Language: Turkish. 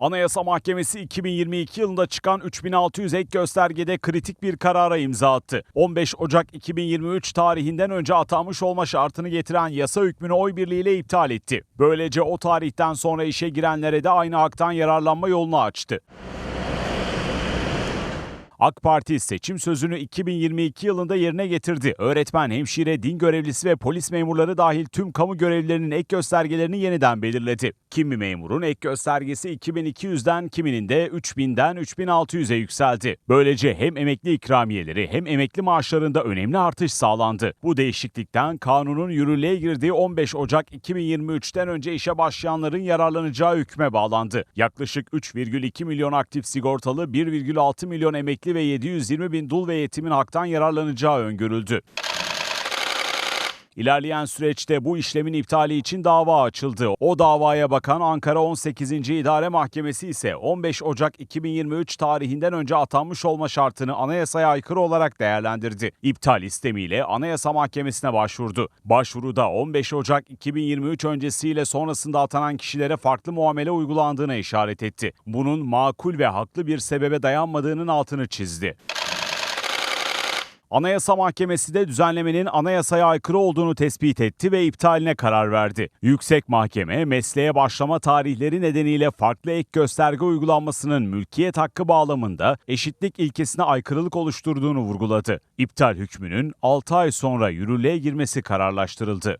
Anayasa Mahkemesi 2022 yılında çıkan 3600 ek göstergede kritik bir karara imza attı. 15 Ocak 2023 tarihinden önce atanmış olma şartını getiren yasa hükmünü oy birliğiyle iptal etti. Böylece o tarihten sonra işe girenlere de aynı haktan yararlanma yolunu açtı. AK Parti seçim sözünü 2022 yılında yerine getirdi. Öğretmen, hemşire, din görevlisi ve polis memurları dahil tüm kamu görevlilerinin ek göstergelerini yeniden belirledi. Kimi memurun ek göstergesi 2200'den kiminin de 3000'den 3600'e yükseldi. Böylece hem emekli ikramiyeleri hem emekli maaşlarında önemli artış sağlandı. Bu değişiklikten kanunun yürürlüğe girdiği 15 Ocak 2023'ten önce işe başlayanların yararlanacağı hükme bağlandı. Yaklaşık 3,2 milyon aktif sigortalı, 1,6 milyon emekli ve 720 bin dul ve yetimin haktan yararlanacağı öngörüldü. İlerleyen süreçte bu işlemin iptali için dava açıldı. O davaya bakan Ankara 18. İdare Mahkemesi ise 15 Ocak 2023 tarihinden önce atanmış olma şartını anayasaya aykırı olarak değerlendirdi. İptal istemiyle Anayasa Mahkemesi'ne başvurdu. Başvuruda 15 Ocak 2023 öncesiyle sonrasında atanan kişilere farklı muamele uygulandığına işaret etti. Bunun makul ve haklı bir sebebe dayanmadığının altını çizdi. Anayasa Mahkemesi de düzenlemenin anayasaya aykırı olduğunu tespit etti ve iptaline karar verdi. Yüksek Mahkeme mesleğe başlama tarihleri nedeniyle farklı ek gösterge uygulanmasının mülkiyet hakkı bağlamında eşitlik ilkesine aykırılık oluşturduğunu vurguladı. İptal hükmünün 6 ay sonra yürürlüğe girmesi kararlaştırıldı.